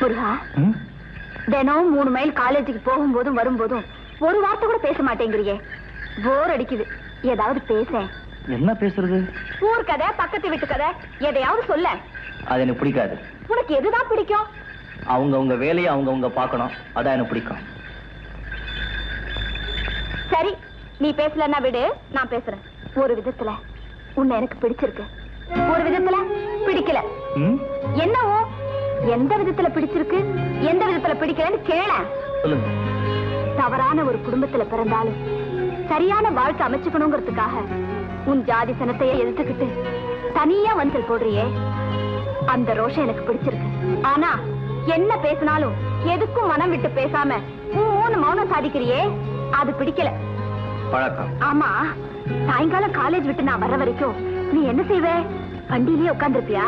முருகா? தினம் மூணு மைல் காலேஜுக்கு போகும்போதும் வரும்போதும் ஒரு வார்த்தை கூட பேச மாட்டேங்கிறியே. போர் அடிக்குது. ஏதாவது பேசேன் என்ன பேசுறது? ஊர் கதை பக்கத்து வீட்டு கதை எதையாவது சொல்ல. அது எனக்கு பிடிக்காது. உனக்கு எதுதான் பிடிக்கும்? அவங்க அவங்க வேலையை அவங்க அவங்க பார்க்கணும். அதான் எனக்கு பிடிக்கும். சரி நீ பேசலன்னா விடு நான் பேசுறேன். ஒரு விதத்துல உன்னை எனக்கு பிடிச்சிருக்கு. ஒரு விதத்துல பிடிக்கல? என்னவோ எந்த விதத்துல பிடிச்சிருக்கு? எந்த விதத்துல பிடிக்கலன்னு கேள. தவறான ஒரு குடும்பத்துல பிறந்தாலும் சரியான வாழ்க்கை அமைச்சுக்கணுங்கிறதுக்காக உன் ஜாதி சனத்தையே எதிர்த்துக்கிட்டு தனியா வந்தல் போடுறியே. அந்த ரோஷம் எனக்கு பிடிச்சிருக்கு. ஆனா என்ன பேசினாலும் எதுக்கும் மனம் விட்டு பேசாம மூணு மௌனம் சாதிக்கிறியே? அது பிடிக்கல. ஆமா. சாயங்காலம் காலேஜ் விட்டு நான் வர்ற வரைக்கும் நீ என்ன செய்வ? வண்டியிலேயே உட்கார்ந்திருப்பியா?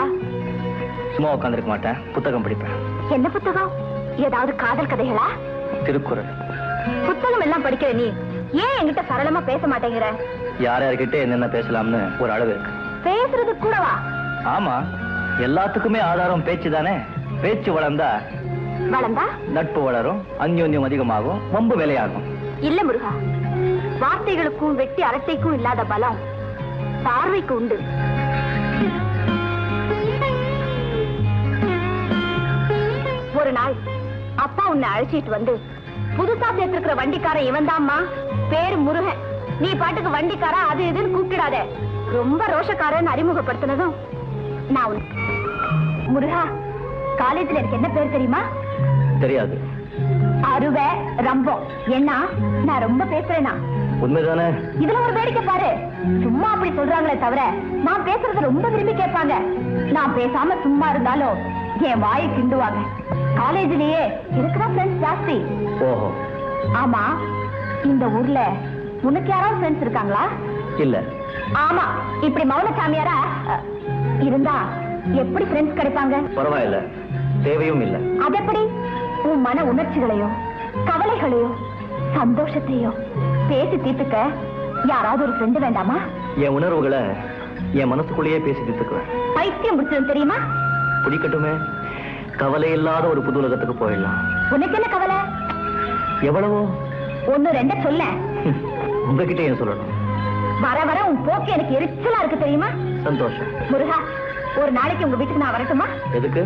சும்மா உட்காந்துருக்க மாட்டேன். புத்தகம் படிப்பேன். என்ன புத்தகம்? ஏதாவது காதல் கதைகளா? திருக்குறள். புத்தகம் எல்லாம் படிக்கிற நீ ஏன் என்கிட்ட சரளமா பேச மாட்டேங்கிற? யார் யார்கிட்ட என்னென்ன பேசலாம்னு ஒரு அளவு இருக்கு. பேசுறது கூடவா? ஆமா எல்லாத்துக்குமே ஆதாரம் பேச்சு தானே? பேச்சு வளர்ந்தா வளர்ந்தா? நட்பு வளரும் அந்யோன்யம் அதிகமாகும் வம்பு விலையாகும். இல்ல முருகா வார்த்தைகளுக்கும் வெட்டி அரட்டைக்கும் இல்லாத பலம் பார்வைக்கு உண்டு. ஒரு நாள் அப்பா உன்னை அழைச்சிட்டு வந்து புதுசா சேர்த்திருக்கிற வண்டிக்காரன் இவன்தாம்மா. பேரு முருகன். நீ பாட்டுக்கு வண்டிக்காரா அது இதுன்னு கூப்பிடாத. ரொம்ப ரோஷக்காரன் அறிமுகப்படுத்தினதும் நான் உன் முருகா காலேஜ்ல எனக்கு என்ன பேர் தெரியுமா? தெரியாது. அருவை ரம்பம் என்ன நான் ரொம்ப பேசுறேனா? உண்மைதானே? இதுல ஒரு வேடிக்கை பாரு. சும்மா அப்படி சொல்றாங்களே தவிர நான் பேசுறத ரொம்ப விரும்பி கேட்பாங்க. நான் பேசாம சும்மா இருந்தாலும் என் வாயை கிண்டுவாங்க. காலேஜ்லயே இருக்குதான் ஃப்ரெண்ட்ஸ் ஜாஸ்தி? ஓஹோ. ஆமா இந்த ஊர்ல உனக்கு யாராவது ஃப்ரெண்ட்ஸ் இருக்காங்களா? இல்ல. ஆமா இப்படி மௌன சாமியாரா இருந்தா எப்படி ஃப்ரெண்ட்ஸ் கிடைப்பாங்க? பரவாயில்ல. தேவையும் இல்ல. அது எப்படி உன் மன உணர்ச்சிகளையோ கவலைகளையோ சந்தோஷத்தையோ பேசி தீர்த்துக்க யாராவது ஒரு ஃப்ரெண்டு வேண்டாமா? என் உணர்வுகளை என் மனசுக்குள்ளேயே பேசி தீர்த்துக்குவேன். பைத்தியம் முடிச்சது தெரியுமா? பிடிக்கட்டுமே கவலை இல்லாத ஒரு புது உலகத்துக்கு போயிடலாம். உனக்கு என்ன கவலை? எவ்வளவோ? ஒண்ணு ரெண்ட சொல்ல. உங்ககிட்ட ஏன் சொல்லணும். வர வர உன் போக்கு எனக்கு எரிச்சலா இருக்கு தெரியுமா? சந்தோஷம். முருகா ஒரு நாளைக்கு உங்க வீட்டுக்கு நான் வரட்டுமா? எதுக்கு?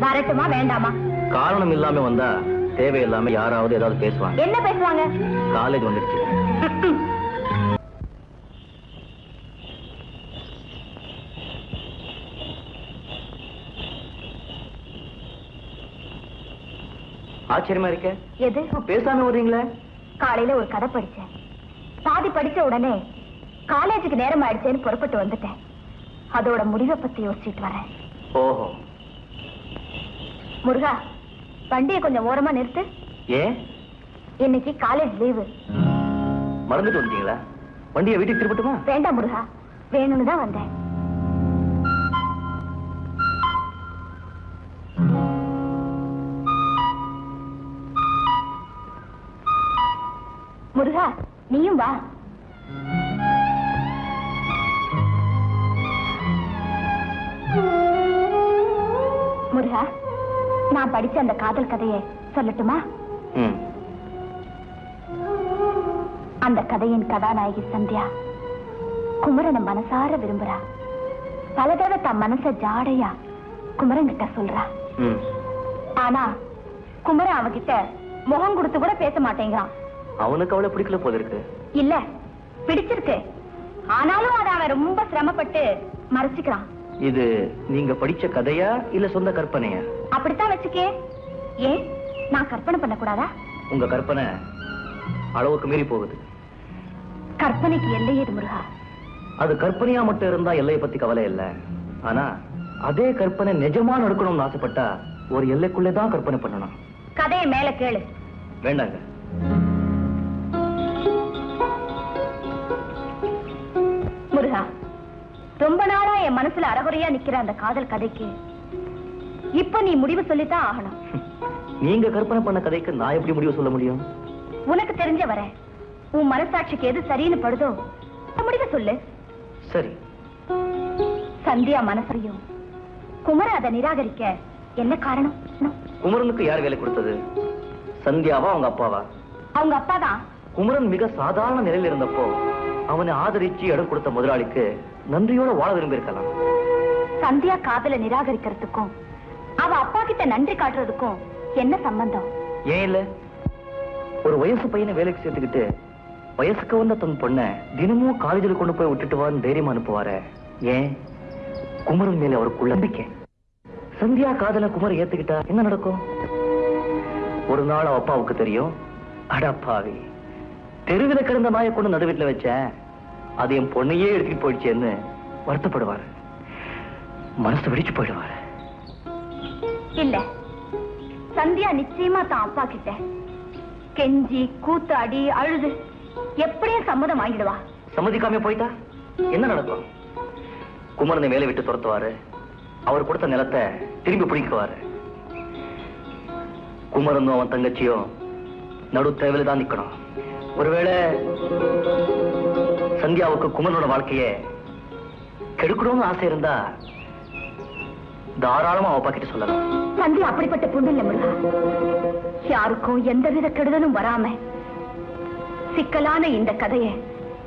வரட்டுமா வேண்டாமா? காரணம் இல்லாம வந்தா தேவையில்லாம யாராவது ஏதாவது பேசுவாங்க. என்ன பேசுவாங்க? காலேஜ் வந்துடுச்சு. ஆச்சரியமா இருக்க? எது? பேசாம வர்றீங்களே காலையில ஒரு கதை படிச்சேன். பாதி படிச்ச உடனே காலேஜுக்கு நேரம் ஆயிடுச்சேன்னு புறப்பட்டு வந்துட்டேன். அதோட முடிவை பத்தி யோசிச்சுட்டு வரேன். ஓஹோ. முருகா வண்டியை கொஞ்சம் ஓரமா நிறுத்து. ஏன்? இன்னைக்கு காலேஜ் லீவு. மறந்துட்டு வந்தீங்களா வண்டியை வீட்டுக்கு திருப்பட்டுமா? வேண்டாம் முருகா வேணும்னு தான் வந்தேன். முருகா நீயும் வா. முருகா நான் படிச்ச அந்த காதல் கதையை சொல்லட்டுமா? அந்த கதையின் கதாநாயகி சந்தியா குமரனை மனசார விரும்புறா. பல தடவை தன் மனச ஜாடையா குமரன் கிட்ட சொல்றா ஆனா குமரன் அவகிட்ட முகம் கொடுத்து கூட பேச மாட்டேங்கிறான். அவனுக்கு அவளை பிடிக்கல போல இருக்கு. இல்ல பிடிச்சிருக்கு. ஆனாலும் அதை அவன் ரொம்ப சிரமப்பட்டு மறைச்சுக்கிறான். இது நீங்க படிச்ச கதையா இல்ல சொந்த கற்பனையா? அப்படித்தான் வச்சுக்கே. ஏன்? நான் கற்பனை பண்ணக்கூடாதா? உங்க கற்பனை அளவுக்கு மீறி போகுது. கற்பனைக்கு எல்லையேது முருகா? அது கற்பனையா மட்டும் இருந்தா எல்லையை பத்தி கவலை இல்ல. ஆனா அதே கற்பனை நிஜமா நடக்கணும்னு ஆசைப்பட்டா ஒரு எல்லைக்குள்ளே தான் கற்பனை பண்ணணும். கதையை மேல கேளு. வேண்டாங்க. ரொம்ப நாளா என் மனசுல அறகுறையா நிக்கிற அந்த காதல் கதைக்கு இப்ப நீ முடிவு சொல்லித்தான் ஆகணும். நீங்க கற்பனை பண்ண கதைக்கு நான் எப்படி முடிவு சொல்ல முடியும்? உனக்கு தெரிஞ்ச வர உன் மனசாட்சிக்கு எது சரின்னு படுதோ முடிவை சொல்லு. சரி. சந்தியா மனசையும் குமர அதை நிராகரிக்க என்ன காரணம்? குமரனுக்கு யார் வேலை கொடுத்தது? சந்தியாவா அவங்க அப்பாவா? அவங்க அப்பா தான். குமரன் மிக சாதாரண நிலையில் இருந்தப்போ அவனை ஆதரிச்சு இடம் கொடுத்த முதலாளிக்கு நன்றியோட வாழ விரும்பியிருக்கலாம். சந்தியா காதல நிராகரிக்கிறதுக்கும் அவ அப்பா கிட்ட நன்றி காட்டுறதுக்கும் என்ன சம்பந்தம்? ஏன் இல்ல? ஒரு வயசு பையனை வேலைக்கு சேர்த்துக்கிட்டு வயசுக்கு வந்த தன் பொண்ண தினமும் காலேஜில் கொண்டு போய் விட்டுட்டு வான்னு தைரியமா அனுப்புவாரு. ஏன்? குமரன் மேல அவருக்குள்ள நம்பிக்கை. சந்தியா காதல குமர் ஏத்துக்கிட்டா என்ன நடக்கும்? ஒரு நாள் அப்பாவுக்கு தெரியும் அடப்பாவி தெருவில் கிடந்த நாயை கொண்டு நடு வீட்டுல வச்சேன். அது என் பொண்ணையே எடுத்துட்டு போயிடுச்சேன்னு வருத்தப்படுவாரு. மனசு வெடிச்சு போயிடுவாரு. இல்ல. சந்தியா நிச்சயமா தான் அப்பா கிட்ட கெஞ்சி கூத்தாடி அழுது எப்படியும் சம்மதம் வாங்கிடுவா. சம்மதிக்காம போயிட்டா? என்ன நடக்கும்? குமரனை வேலை விட்டு துரத்துவாரு. அவர் கொடுத்த நிலத்தை திரும்பி பிடிக்குவாரு குமரனும் அவன் தங்கச்சியும் நடு தேவையில தான் நிக்கணும். ஒருவேளை சந்தியாவுக்கு குமரோட வாழ்க்கைய கெடுக்கணும்னு ஆசை இருந்தா தாராளமா அவ அப்பா கிட்ட சொல்லலாம். சந்தியா அப்படிப்பட்ட பொண்ணு இல்ல முருகா. யாருக்கும் எந்தவித கெடுதலும் வராம சிக்கலான இந்த கதையை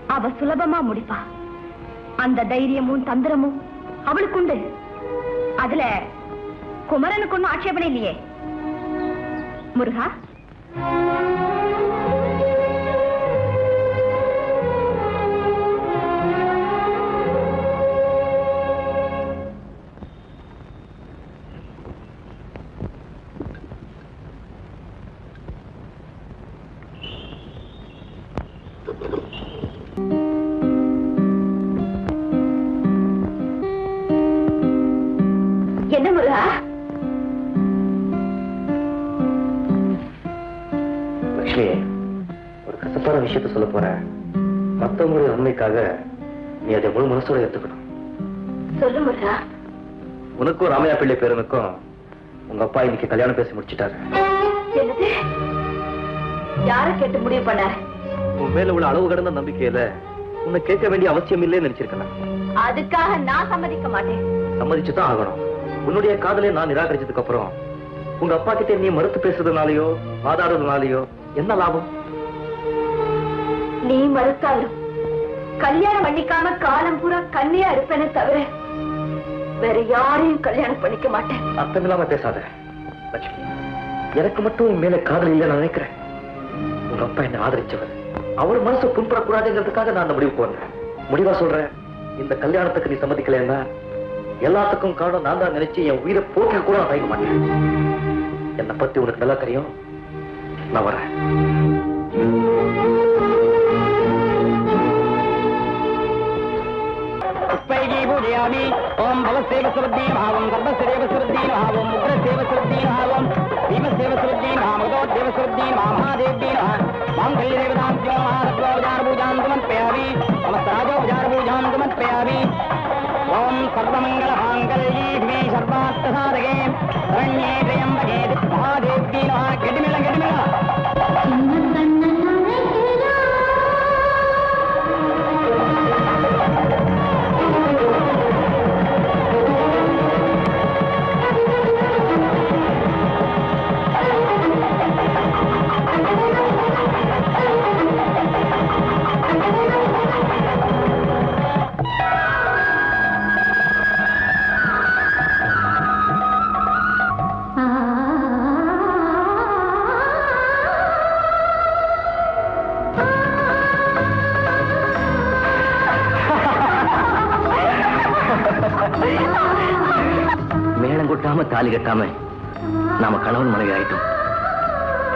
அவ சுலபமா முடிப்பா. அந்த தைரியமும் தந்திரமும் அவளுக்கு உண்டு. அதுல குமரனுக்கு ஒன்னும் ஆட்சேபனை இல்லையே. முருகா? விஷயத்த சொல்ல போறேன். மத்தவங்களுடைய நன்மைக்காக நீ அதை முழு மனசோட ஏத்துக்கணும். சொல்லு உனக்கும் ராமையா பிள்ளை பேரனுக்கும் உங்க அப்பா இன்னைக்கு கல்யாணம் பேசி முடிச்சிட்டாரு. யார கேட்டு முடிவு பண்ணாரு? உன் மேல உள்ள அளவு கடந்த நம்பிக்கையில உன்னை கேட்க வேண்டிய அவசியம் இல்லைன்னு நினைச்சிருக்கலாம் அதுக்காக நான் சம்மதிக்க மாட்டேன். சம்மதிச்சுதான் ஆகணும். உன்னுடைய காதலை நான் நிராகரிச்சதுக்கு அப்புறம் உங்க அப்பா கிட்ட நீ மறுத்து பேசுறதுனாலயோ வாதாடுறதுனாலயோ என்ன லாபம்? நீ மறுத்தாலும் கல்யாணம் பண்ணிக்காம காலம் பூரா கண்ணியா இருப்பேனே தவிர வேற யாரையும் கல்யாணம் பண்ணிக்க மாட்டேன். அர்த்தம் இல்லாம பேசாத லட்சுமி. எனக்கு மட்டும் உன் மேல காதல் இல்ல நான் நினைக்கிறேன். உங்க அப்பா என்ன ஆதரிச்சவர். அவர் மனசு புண்படக்கூடாதுங்கிறதுக்காக நான் அந்த முடிவுக்கு வந்தேன். முடிவா சொல்றேன் இந்த கல்யாணத்துக்கு நீ சம்மதிக்கலைன்னா எல்லாத்துக்கும் காரணம் நான் தான் நினைச்சு என் உயிரை போக்க கூட நான் தயங்க மாட்டேன். என்னை பத்தி உனக்கு நல்லா தெரியும். நான் வரேன். समर्पयामि ओम भवसेव श्रद्धीन भावं सर्वसेव श्रद्धीन भावं मुद्रसेव श्रद्धीन भावं भीमसेव श्रद्धीन भामृतोद्यव श्रद्धीन महादेवदीन माङ्गल्यदेवताभ्यो महासत्त्वोपचारभूजान् समर्पयामि। समस्तराजोपचारभूजान् समर्पयामि। ओम सर्वमङ्गलमाङ्गल्ये द्वे सर्वार्थसाधके। शरण्ये கொட்டாம தாலி கட்டாம நாம கணவன் மனைவி ஆயிட்டோம்.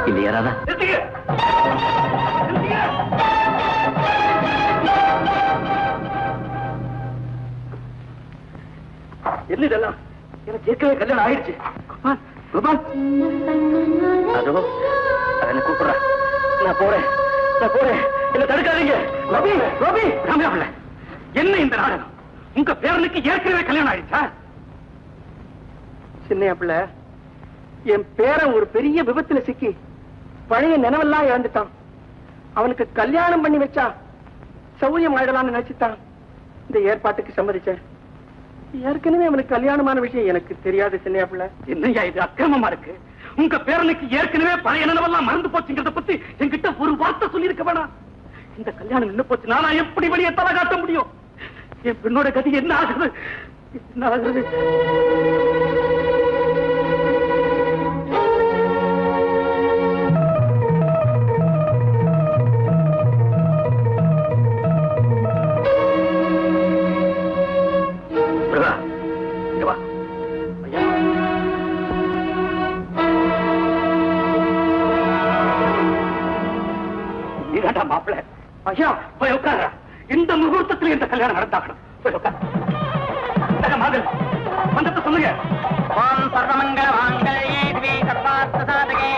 இல்லையா ராதா என்ன இதெல்லாம்? எனக்கு ஏற்கனவே கல்யாணம் ஆயிடுச்சு. கோபால் கோபால். அதோ அவனை கூப்பிடுறேன் நான் போறேன். நான் போறேன். என்ன தடுக்காதீங்க. ரவி ரவி ராமையா என்ன இந்த நாடகம்? உங்க பேரனுக்கு ஏற்கனவே கல்யாணம் ஆயிடுச்சா? சின்னையா என் பேரன் ஒரு பெரிய விபத்துல சிக்கி பழைய நினைவெல்லாம் இழந்துட்டான். அவனுக்கு கல்யாணம் பண்ணி வச்சா சௌரியம் ஆயிடலாம்னு நினைச்சுட்டான். இந்த ஏற்பாட்டுக்கு சம்மதிச்சேன் ஏற்கனவே அவனுக்கு கல்யாணமான விஷயம் எனக்கு தெரியாது சின்னையா என்னையா இது அக்கிரமமா இருக்கு? உங்க பேரனுக்கு ஏற்கனவே பழைய நினைவெல்லாம் மறந்து போச்சுங்கிறத பத்தி என்கிட்ட ஒரு வார்த்தை சொல்லியிருக்க வேணாம். இந்த கல்யாணம் என்ன போச்சு நானா எப்படி வெளியே தலை காட்ட முடியும்? என் பெண்ணோட கதி என்ன ஆகுது? என்ன ஆகுது? மாப்பிள்ள. ஐயா போய் உட்கார இந்த முகூர்த்தத்தில் இந்த கல்யாணம் நடந்தாகணும். போய் உட்கார. மாதிரி வந்துட்டு சொல்லுங்க. ஓம் சர்வமங்கல மாங்கல்யே சர்வார்த்த சாதகே.